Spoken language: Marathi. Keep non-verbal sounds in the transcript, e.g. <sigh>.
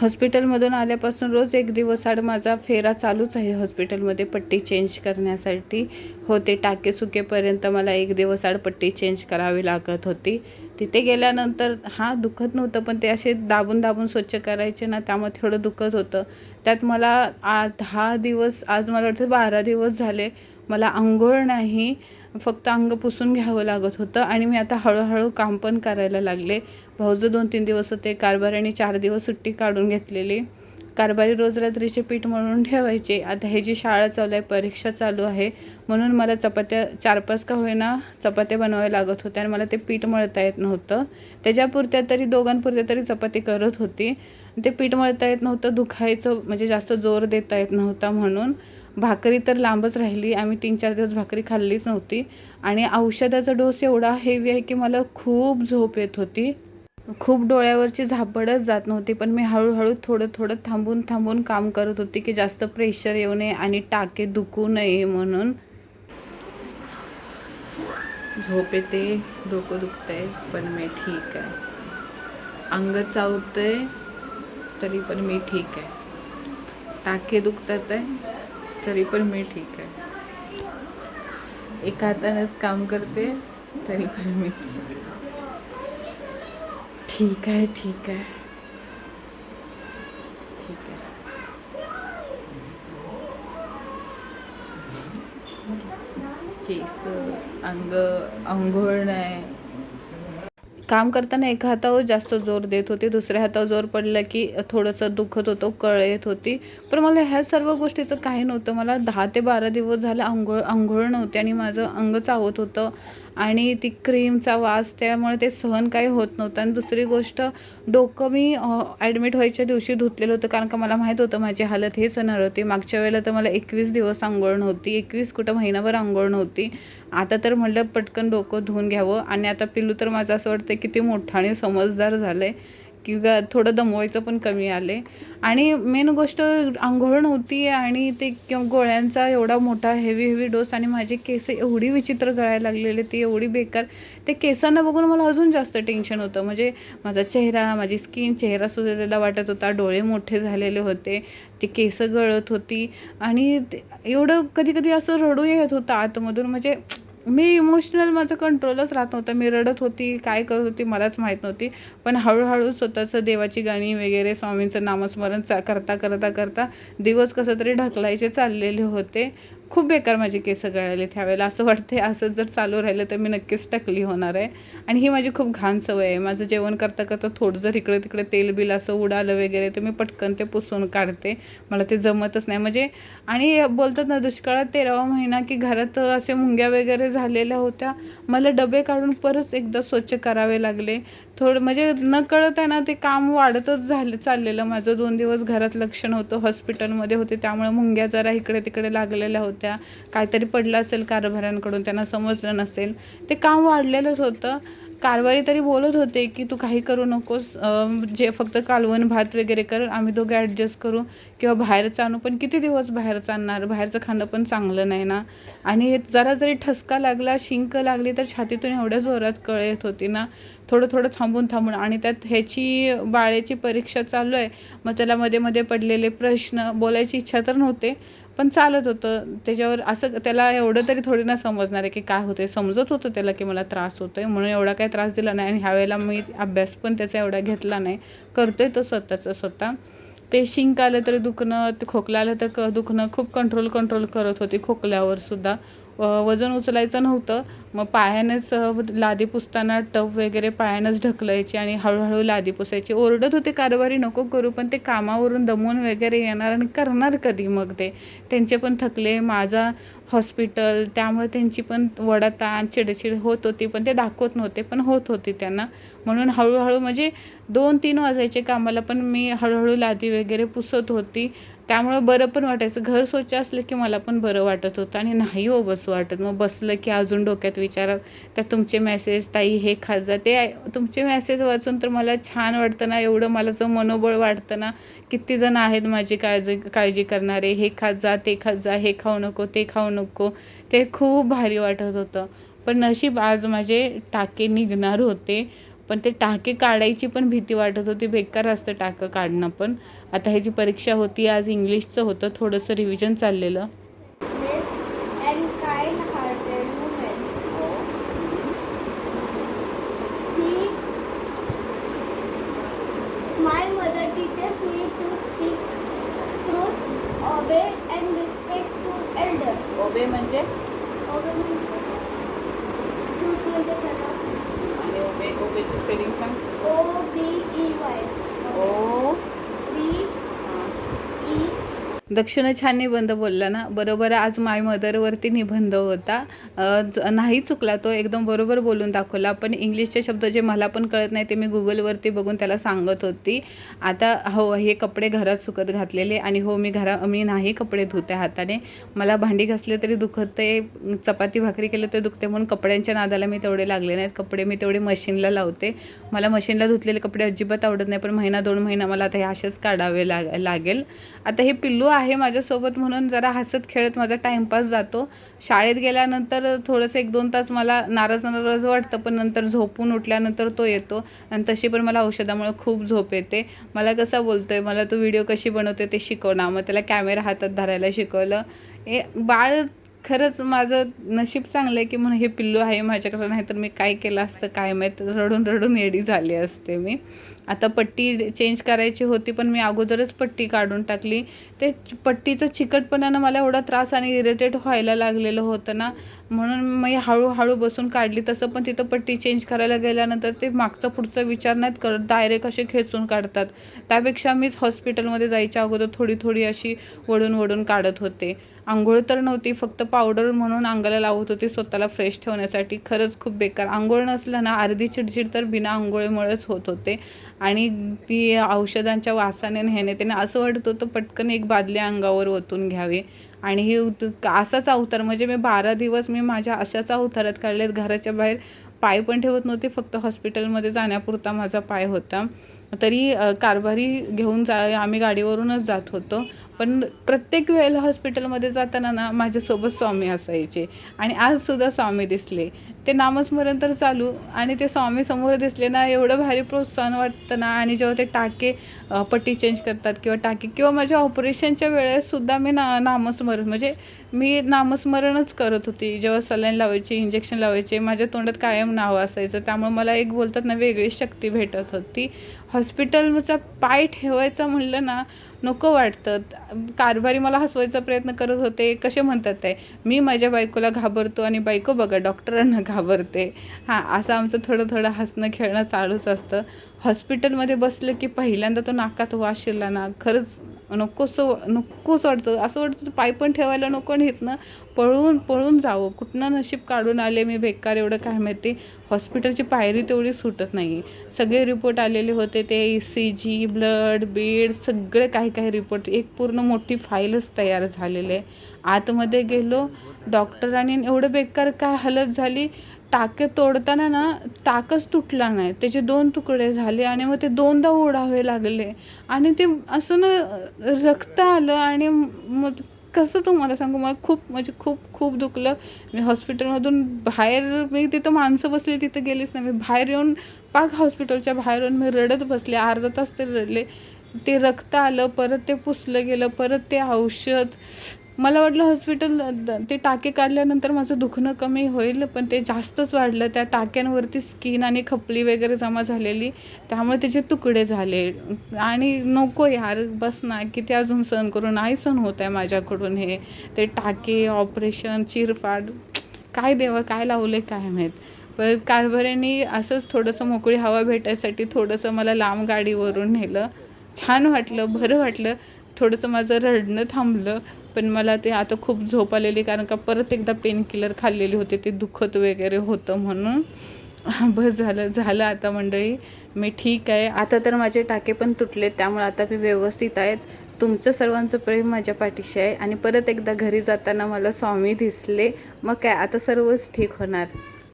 हॉस्पिटलमधून आल्यापासून रोज एक दिवस आड माझा फेरा चालूच आहे हॉस्पिटलमध्ये पट्टी चेंज करण्यासाठी. होते टाके सुकेपर्यंत मला एक दिवस आड पट्टी चेंज करावी लागत होती. तिथे गेल्यानंतर हा दुखत नव्हतं पण ते असे दाबून दाबून स्वच्छ करायचे ना त्यामुळे थोडं दुखत होतं. त्यात मला आ दहा दिवस आज मला वाटतं बारा दिवस झाले मला आंघोळ नाही. फक्त अंग पुसून घ्यावं लागत होतं आणि मी आता हळूहळू काम पण करायला लागले. भाऊजं दोन तीन दिवस होते कारभाऱ्याने चार दिवस सुट्टी काढून घेतलेली. कारभारी रोज रात्रीचे पीठ मळून ठेवायचे. आता हे जी शाळा चालू आहे परीक्षा चालू आहे म्हणून मला चपात्या चार पाच का होईना चपात्या बनवाव्या लागत होत्या आणि मला ते पीठ मळता येत नव्हतं. त्याच्यापुरत्या तरी दोघांपुरत्या तरी चपाती करत होती. ते पीठ मळता येत नव्हतं दुखायचं म्हणजे जास्त जोर देता येत नव्हता म्हणून. भाकरी तर लांबच राहिली आम्ही तीन चार दिवस भाकरी खाल्लीच नव्हती. आणि औषधाचा डोस एवढा हेवी आहे की मला खूप झोप येत होती. खूप डोळ्यावरची झापडच जात नव्हती पण मी हळूहळू थोडं थोडं थांबून थांबून काम करत होते की जास्त प्रेशर येऊ नये आणि टाके दुखू नये म्हणून. झोप येते डोकं दुखतंय पण मी ठीक आहे. अंग चावतंय तरी पण मी ठीक आहे. टाके दुखतात आहे तरी पण मी ठीक आहे. एका हातानंच काम करते तरी पण मी ठीक आहे. ठीक आहे ठीक आहे. ठीक आहे. केस अंग आंघोळ नाही. काम करताना एका हातावर जास्त जोर देत होते दुसऱ्या हातावर जोर पडला की थोडंसं दुखत होतं कळ येत होती. पण मला ह्या सर्व गोष्टीचं काही नव्हतं. मला दहा ते बारा दिवस झालं आंघोळ आंघोळ नव्हते आणि माझं अंग चावत होतं. आणि ती क्रीमचा वास त्यामुळे ते सहन काही होत नव्हतं. आणि दुसरी गोष्ट डोकं मी ॲडमिट व्हायच्या दिवशी धुतलेलं होतं कारण का मला माहीत होतं माझी हालत हेच होणार होती. मागच्या वेळेला तर मला एकवीस दिवस आंघोळ नव्हती एकवीस कुठं महिनाभर आंघोळ नव्हती. आता तर म्हटलं पटकन डोकं धुवून घ्यावं. आणि आता पिल्लू तर माझं असं वाटतं की ते मोठं आणि समजदार झालं आहे किंवा थोडं दमवायचं पण कमी आले. आणि मेन गोष्ट आंघोळ नव्हती आणि ते किंवा गोळ्यांचा एवढा मोठा हेवी हेवी डोस आणि माझे केस एवढी विचित्र गळायला लागलेले ती एवढी बेकार. ते केसांना बघून मला अजून जास्त टेन्शन होतं. म्हणजे माझा चेहरा माझी स्किन चेहरा सुजलेला वाटत होता. डोळे मोठे झालेले होते. ते केस गळत होती. आणि ते एवढं कधी कधी असं रडू येत होतं आतमधून. म्हणजे मी इमोशनल माझं कंट्रोलच राहत नव्हतं. मी रडत होती काय करत होती मलाच माहीत नव्हती. पण हळूहळू स्वतःचं देवाची गाणी वगैरे स्वामींचं नामस्मरण चा करता करता करता दिवस कसं तरी ढकलायचे चाललेले होते. खूप बेकार माझे केस गळाले त्यावेळेला. असं वाटते असं जर चालू राहिलं तर मी नक्कीच टकली होणार आहे. आणि ही माझी खूप घाण सवय आहे. माझं जेवण करता करता थोडं जर इकडे तिकडे तेल बिल असं उडालं वगैरे तर मी पटकन ते पुसून काढते. मला ते जमतच नाही. म्हणजे आणि बोलतात ना दुष्काळात तेरावा महिना की घरात असे मुंग्या वगैरे झालेल्या होत्या. मला डबे काढून परत एकदा स्वच्छ करावे लागले. थोडं म्हणजे न कळत आहे ना ते काम वाढतच झालं चाललेलं. माझं दोन दिवस घरात लक्ष नव्हतं हॉस्पिटलमध्ये होते त्यामुळे मुंग्या जरा इकडे तिकडे लागलेल्या होत्या. काहीतरी पडलं असेल कारभाऱ्यांकडून त्यांना समजलं नसेल. ते काम वाढलेलंच होतं. कारवारी तरी बोलत होते की तू काही करू नकोस जे फक्त कालवण भात वगैरे कर आम्ही दोघे ॲडजस्ट करू किंवा बाहेरचं आणू. पण किती दिवस बाहेरचं आणणार? बाहेरचं खाणं पण चांगलं नाही ना. आणि जरा जरी ठसका लागला शिंक लागली तर छातीतून एवढ्या जोरात कळ येत होती ना. थोडं थोडं थांबून थांबून. आणि त्यात ह्याची बाळेची परीक्षा चालू आहे. मग त्याला मध्ये मध्ये पडलेले प्रश्न बोलायची इच्छा तर नव्हते. पण चालत होतं. त्याच्यावर असं त्याला एवढं तरी थोडी ना समजणार आहे की काय होतं समजत होतं त्याला की मला त्रास होतो आहे म्हणून एवढा काही त्रास दिला नाही आणि ह्यावेळेला मी अभ्यास पण त्याचा एवढा घेतला नाही. करतो आहे तो स्वतःचा स्वतः. ते शिंक आलं तरी दुखणं ते खोकला आलं तर क दुखणं खूप कंट्रोल कंट्रोल करत होती खोकल्यावर सुद्धा. वजन उचलायचं नव्हतं. मग पायानेच लादी पुसताना टप वगैरे पायानंच ढकलायची आणि हळूहळू लादी पुसायची. ओरडत होते कारभारी नको करू पण ते कामावरून दमून वगैरे येणार आणि करणार कधी मग ते? त्यांचे पण थकले. माझा हॉस्पिटल त्यामुळे त्यांची पण वडाताण चिडचिड होत होती पण ते दाखवत नव्हते पण होत होती त्यांना. म्हणून हळूहळू म्हणजे दोन तीन वाजायचे कामाला पण मी हळूहळू लादी वगैरे पुसत होती. त्यामुळं बरं पण वाटायचं. घर स्वच्छ असलं की मला पण बरं वाटत होतं आणि नाही हो बसू वाटत. मग बसलं की अजून डोक्यात विचारात तर तुमचे मेसेज ताई हे खास जा ते तुमचे मेसेज वाचून तर मला छान वाटतं ना एवढं मला असं मनोबळ वाटतं ना किती जण आहेत माझी काळजी काळजी करणारे हे खात जा ते खात जा हे खाऊ नको ते खाऊ नको. ते खूप भारी वाटत होतं. पण नशीब आज माझे टाके निघणार होते पण ते टाके काढायची पण भीती वाटत होती बेकार असतं टाकं काढणं पण. आता ह्याची परीक्षा होती आज इंग्लिशचं होतं थोडंसं रिव्हिजन चाललेलं. दक्षिण छान निबंध बोलला ना बरोबर आज माय मदरवरती निबंध होता. ज- नाही चुकला तो एकदम बरोबर बोलून दाखवला पण इंग्लिशचे शब्द जे मला पण कळत नाही ते मी गुगलवरती बघून त्याला सांगत होती. आता हो हे कपडे घरात सुकत घातलेले आणि हो मी घरा मी नाही कपडे धुते हाताने. मला भांडी घासले तरी दुखते चपाती भाकरी केलं तर दुखते म्हणून कपड्यांच्या नादाला मी तेवढे लागले नाहीत. कपडे मी तेवढे मशीनला लावते. मला मशीनला धुतलेले कपडे अजिबात आवडत नाही पण महिना दोन महिना मला आता हे असेच काढावे लाग लागेल. आता हे पिल्लू आहे माझ्यासोबत म्हणून जरा हसत खेळत माझा टाईमपास जातो. शाळेत गेल्यानंतर थोडंसं एक दोन तास मला नाराज नाराज वाटतं पण नंतर झोपून उठल्यानंतर तो येतो. आणि तशी पण मला औषधामुळे खूप झोप येते. मला कसं आहे मला तू व्हिडिओ कशी बनवते ते शिकव ना मग त्याला कॅमेरा हातात धरायला शिकवलं. ए बाळ खरंच माझं नशीब चांगलं आहे की म्हणून हे पिल्लू आहे माझ्याकडे. नाही तर मी काय केलं असतं काय माहीत. रडून रडून येडी झाली असते मी. आता पट्टी चेंज करायची होती पण मी अगोदरच पट्टी काढून टाकली. ते पट्टीचं चिकटपणानं मला एवढा त्रास आणि इरिटेट व्हायला लागलेलं होतं ना. म्हणून मी हळूहळू बसून काढली. तसं पण तिथं पट्टी चेंज करायला गेल्यानंतर ते मागचा पुढचा विचार नाहीत करत डायरेक्ट असे खेचून काढतात. त्यापेक्षा मीच हॉस्पिटलमध्ये जायच्या अगोदर थोडी थोडी अशी वडून वडून काढत होते. आंघोळ तर नव्हती फक्त पावडर म्हणून अंगाला लावत होती स्वतःला फ्रेश ठेवण्यासाठी. खरंच खूप बेकार. आंघोळ नसलं ना अर्धी चिडचिड तर बिना आंघोळीमुळेच होत होते. आणि ती औषधांच्या वासाने ह्याने त्याने असं वाटत होतं पटकन एक बादली अंगावर ओतून घ्यावी. आणि हे असाच अवतार म्हणजे मी बारा दिवस मी माझ्या अशाच अवतारात काढलेत. घराच्या बाहेर पाय पण ठेवत नव्हते फक्त हॉस्पिटलमध्ये जाण्यापुरता माझा पाय होता. तरी कारभारी घेऊन जा आम्ही गाडीवरूनच जात होतो. पण प्रत्येक वेळेला हॉस्पिटलमध्ये जाताना ना माझ्यासोबत स्वामी असायचे. आणि आजसुद्धा स्वामी दिसले. ते नामस्मरण तर चालू आणि ते स्वामी समोर दिसले ना एवढं भारी प्रोत्साहन वाटतं ना. आणि जेव्हा ते टाके पट्टी चेंज करतात किंवा टाके किंवा माझ्या ऑपरेशनच्या वेळेससुद्धा मी ना नामस्मरण म्हणजे मी नामस्मरणच करत होती. जेव्हा सलाईन लावायची इंजेक्शन लावायचे माझ्या तोंडात कायम नाव असायचं. त्यामुळे मला एक बोलतात ना वेगळी शक्ती भेटत होती. हॉस्पिटलचा पाय ठेवायचा म्हणलं ना नको वाटतं. कारभारी मला हसवायचा प्रयत्न करत होते. कसे म्हणतात ते? मी माझ्या बायकोला घाबरतो आणि बायको बघा डॉक्टरांना घाबरते. हां असं आमचं थोडं थोडं हसणं खेळणं चालूच असतं. हॉस्पिटलमध्ये बसलं की पहिल्यांदा तो नाकात वास शिरला ना. खरंच नकोसं नकोच वाटतं. असं वाटतं पाय पण ठेवायला नको आणि इथनं पळून पळून जावं. कुठनं नशीब काढून आले मी बेकार एवढं काय माहिती? हॉस्पिटलची पायरी तेवढी सुटत नाही. सगळे रिपोर्ट आलेले होते ते ई सी जी ब्लड बीड सगळे काही काही रिपोर्ट एक पूर्ण मोठी फाईलच तयार झालेली आहे. आतमध्ये गेलो डॉक्टरांनी एवढं बेकार काय हालत झाली? टाके तोडताना ना टाकच तुटला नाही. त्याचे दोन तुकडे झाले आणि मग ते दोनदा ओढावे लागले. आणि ते असं ना रक्त आलं आणि मग कसं तुम्हाला सांगू? मला खूप म्हणजे खूप खूप दुखलं. मी हॉस्पिटलमधून बाहेर मी तिथं माणसं बसली तिथं गेलीच नाही. मी बाहेर येऊन पाक हॉस्पिटलच्या बाहेर येऊन मी रडत बसले. अर्धा तास ते रडले. ते रक्त आलं परत ते पुसलं गेलं परत ते औषध. मला वाटलं हॉस्पिटल ते टाके काढल्यानंतर माझं दुखणं कमी होईल पण ते जास्तच वाढलं. त्या टाक्यांवरती स्किन आणि खपली वगैरे जमा झालेली त्यामुळे त्याचे तुकडे झाले. आणि नको यार बस ना किती अजून सहन करू? नाही सहन होत आहे माझ्याकडून हे. ते टाके ऑपरेशन चिरफाड काय देवं काय लावले काय माहीत. परत कारभाऱ्यांनी असंच थोडंसं मोकळी हवा भेटायसाठी थोडंसं मला लांब गाडीवरून नेलं. छान वाटलं बरं वाटलं. थोडंसं माझं रडणं थांबलं. पण मला ते आता खूप झोप आलेली कारण का परत एकदा पेन किलर खाल्लेली होती ते दुखत वगैरे होतं म्हणून. <laughs> बस झालं झालं आता मंडळी. मी ठीक आहे. आता तर माझे टाके पण तुटले त्यामुळे आता मी व्यवस्थित आहेत. तुमचं सर्वांचं प्रेम माझ्या पाठीशी आहे. आणि परत एकदा घरी जाताना मला स्वामी दिसले. मग काय आता सर्वच ठीक होणार.